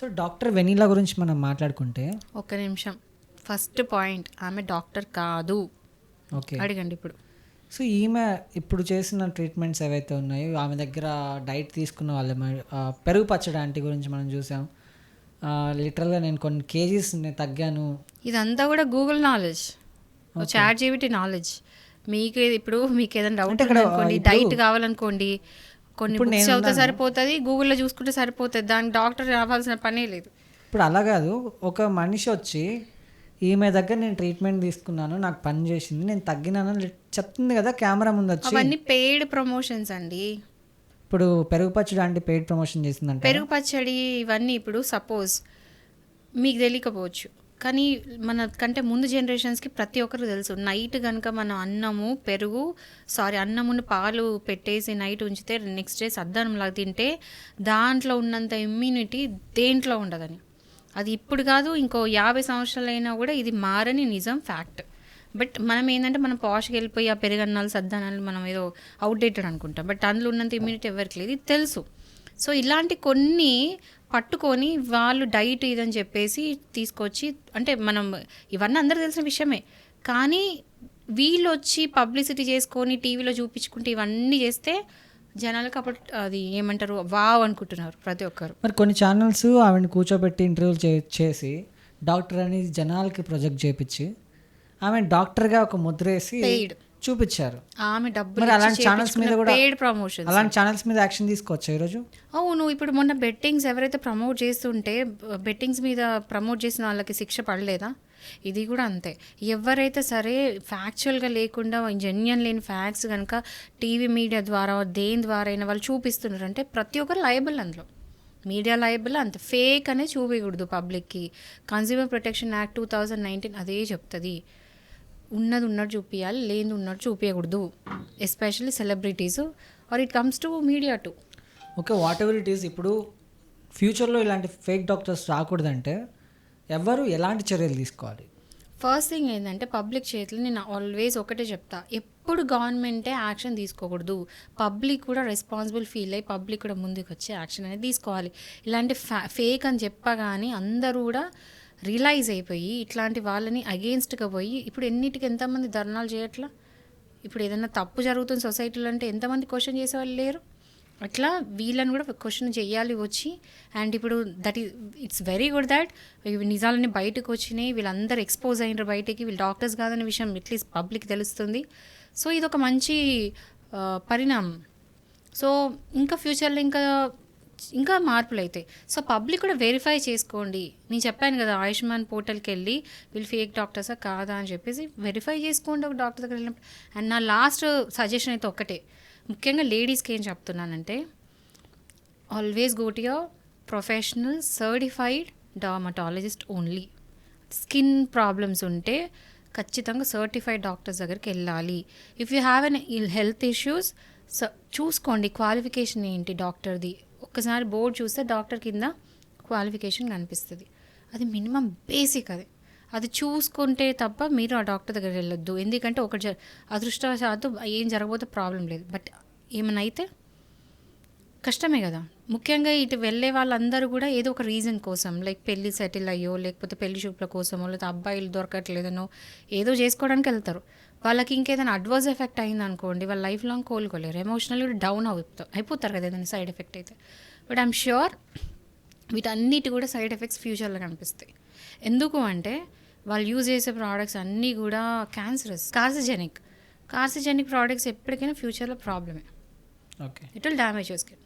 So doctor vanilla గురించి మనం మాట్లాడుకుంటే? ఒక్క నిమిషం. ఫస్ట్ పాయింట్ ఆమె డాక్టర్ కాదు. ఓకే. అడగండి ఇప్పుడు. సో ఈమె ఇప్పుడు చేసిన ట్రీట్మెంట్స్ ఏవైతే ఉన్నాయో ఆమె దగ్గర డైట్ తీసుకున్న వాళ్ళ పెరుగు పచ్చడి ఆంటీ గురించి మనం చూసాం. లిటరల్గా నేను కొన్ని కేజీస్ తగ్గాను. ఇదంతా కూడా Google knowledge. Chat GPT knowledge. మీకు ఇప్పుడు మీకు ఏదైనా డౌట్ అనుకోండి డైట్ కావాలనుకోండి కొన్ని బుక్స్ చదివితే. సరిపోతుంది గూగుల్లో చూసుకుంటే సరిపోతుంది దానికి డాక్టర్ రావాల్సిన పనే లేదు. ఇప్పుడు అలా కాదు ఒక మనిషి వచ్చి ఈమె దగ్గర నేను ట్రీట్మెంట్ తీసుకున్నాను నాకు పని చేసింది నేను తగ్గినాను చెప్తుంది కదా కెమెరా ముందు వచ్చి. అవన్నీ పెయిడ్ ప్రమోషన్స్ అండి. ఇప్పుడు పెరుగు పచ్చడి ఆంటీ పెయిడ్ ప్రమోషన్ చేసిందంట పెరుగు పచ్చడి ఇవన్నీ ఇప్పుడు సపోజ్ మీకు తెలియకపోవచ్చు. కానీ మన కంటే ముందు జనరేషన్స్కి ప్రతి ఒక్కరు తెలుసు. నైట్ కనుక మన అన్నము పెరుగు సారీ అన్నమును పాలు పెట్టేసి నైట్ ఉంచితే నెక్స్ట్ డే సద్దనంలాగా తింటే దాంట్లో ఉన్నంత ఇమ్యూనిటీ దేంట్లో ఉండదని. అది ఇప్పుడు కాదు ఇంకో యాభై సంవత్సరాలైనా కూడా ఇది మారని నిజం ఫ్యాక్ట్ బట్ మనం ఏంటంటే మనం పాష్కి వెళ్ళిపోయి ఆ పెరుగన్నాలు సద్దనాలు మనం ఏదో అవుట్డేటెడ్ అనుకుంటాం. బట్ అందులో ఉన్నంత ఇమ్యూనిటీ ఎవరికి లేదు ఇది తెలుసు. సో ఇలాంటి కొన్ని పట్టుకొని వాళ్ళు డైట్ ఇదని చెప్పేసి తీసుకొచ్చి అంటే మనం ఇవన్నీ అందరూ తెలిసిన విషయమే కానీ వీళ్ళు వచ్చి పబ్లిసిటీ చేసుకొని టీవీలో చూపించుకుంటే ఇవన్నీ చేస్తే జనాలకు అప్పుడు అది ఏమంటారు వావ్ అనుకుంటున్నారు ప్రతి ఒక్కరు మరి కొన్ని ఛానల్స్ ఆవిడని కూర్చోబెట్టి ఇంటర్వ్యూలు చేసి డాక్టర్ అని జనాలకి ప్రొజెక్ట్ చేపించి ఆమె డాక్టర్గా ఒక ముద్ర వేసి Paid. చూపించారు. ఆమె డబ్బులు అలాంటి ఛానల్స్ మీద కూడా పెయిడ్ ప్రమోషన్ అలాంటి ఛానల్స్ మీద యాక్షన్ తీసుకోవచ్చా ఈరోజు? అవును ఇప్పుడు మొన్న బెట్టింగ్స్ ఎవరైతే ప్రమోట్ చేస్తుంటే బెట్టింగ్స్ మీద ప్రమోట్ చేసిన వాళ్ళకి శిక్ష పడలేదా? ఇది కూడా అంతే. ఎవరైతే సరే ఫ్యాక్చువల్గా లేకుండా జెన్యన్ లేని ఫ్యాక్ట్స్ కనుక టీవీ మీడియా ద్వారా దేని ద్వారా అయినా వాళ్ళు చూపిస్తున్నారు. అంటే ప్రతి ఒక్కరు లయబుల్ అందులో. మీడియా లయబుల్ అంత. ఫేక్ అనే చూపించకూడదు పబ్లిక్కి consumer protection act two thousand nineteen అదే చెప్తుంది. ఉన్నది ఉన్నట్టు చూపించాలి లేనిది ఉన్నట్టు చూపించకూడదు especially celebrities or it comes to media to okay whatever it is ఇప్పుడు ఫ్యూచర్లో ఇలాంటి ఫేక్ డాక్టర్స్ రాకూడదంటే ఎవరు ఎలాంటి చర్యలు తీసుకోవాలి? ఫస్ట్ థింగ్ ఏంటంటే పబ్లిక్ చేతులు నేను ఆల్వేస్ ఒకటే చెప్తా. ఎప్పుడు గవర్నమెంటే యాక్షన్ తీసుకోకూడదు. పబ్లిక్ కూడా రెస్పాన్సిబుల్ ఫీల్ అయ్యి పబ్లిక్ కూడా ముందుకు వచ్చి యాక్షన్ అనేది తీసుకోవాలి. ఇలాంటి ఫేక్ అని చెప్పగానే అందరూ కూడా రియలైజ్ అయిపోయి ఇట్లాంటి వాళ్ళని అగేన్స్ట్గా పోయి ఇప్పుడు ఎన్నిటికి ఎంతమంది ధర్నాలు చేయట్లా? ఇప్పుడు ఏదైనా తప్పు జరుగుతుంది సొసైటీలో అంటే ఎంతమంది క్వశ్చన్ చేసేవాళ్ళు లేరు? అట్లా వీళ్ళని కూడా క్వశ్చన్ చేయాలి వచ్చి. అండ్ ఇప్పుడు దట్ ఈ ఇట్స్ వెరీ గుడ్ దాట్ నిజాలని బయటకు వచ్చినాయి. వీళ్ళందరూ ఎక్స్పోజ్ అయినారు బయటికి. వీళ్ళు డాక్టర్స్ కాదనే విషయం అట్లీస్ట్ పబ్లిక్ తెలుస్తుంది. సో ఇది ఒక మంచి పరిణామం. సో ఇంకా ఫ్యూచర్లో ఇంకా ఇంకా మార్పులు అవుతాయి. సో పబ్లిక్ కూడా వెరిఫై చేసుకోండి. నేను చెప్పాను కదా ఆయుష్మాన్ పోర్టల్కి వెళ్ళి వీళ్ళు ఫేక్ డాక్టర్సా కాదా అని చెప్పేసి వెరిఫై చేసుకోండి ఒక డాక్టర్ దగ్గర వెళ్ళినప్పుడు. అండ్ నా లాస్ట్ సజెషన్ అయితే ఒక్కటే. ముఖ్యంగా లేడీస్కి ఏం చెప్తున్నానంటే always go to your professional certified dermatologist only. Skin problems ఉంటే ఖచ్చితంగా సర్టిఫైడ్ డాక్టర్స్ దగ్గరికి వెళ్ళాలి. If you have an health issues చూసుకోండి క్వాలిఫికేషన్ ఏంటి డాక్టర్ది. ఒక్కసారి బోర్డు చూస్తే డాక్టర్ కింద క్వాలిఫికేషన్ కనిపిస్తుంది. అది మినిమం బేసిక్ అది. అది చూసుకుంటే తప్ప మీరు ఆ డాక్టర్ దగ్గర వెళ్ళొద్దు. ఎందుకంటే ఒక జ అదృష్టవశాత్తు ఏం జరగబోతే ప్రాబ్లం లేదు. బట్ ఏమైనా అయితే కష్టమే కదా. ముఖ్యంగా ఇటు వెళ్ళే వాళ్ళందరూ కూడా ఏదో ఒక రీజన్ కోసం లైక్ పెళ్ళి సెటిల్ అయ్యో లేకపోతే పెళ్ళి చూపుల కోసమో లేకపోతే అబ్బాయిలు దొరకట్లేదనో ఏదో చేసుకోవడానికి వెళ్తారు. వాళ్ళకి ఇంకేదైనా అడ్వర్స్ ఎఫెక్ట్ అయింది అనుకోండి వాళ్ళ లైఫ్ లాంగ్ కోలుకోలేరు. ఎమోషనల్లీ డౌన్ అవుతారు అయిపోతారు కదా ఏదైనా సైడ్ ఎఫెక్ట్ అయితే. బట్ ఐఎమ్ ష్యూర్ వీటన్నిటి కూడా సైడ్ ఎఫెక్ట్స్ ఫ్యూచర్లో కనిపిస్తాయి. ఎందుకు అంటే వాళ్ళు యూజ్ చేసే ప్రోడక్ట్స్ అన్నీ కూడా క్యాన్సరస్ కార్సిజెనిక్ కార్సిజెనిక్ ప్రోడక్ట్స్ ఎప్పటికైనా ఫ్యూచర్లో ప్రాబ్లమే okay it will damage skin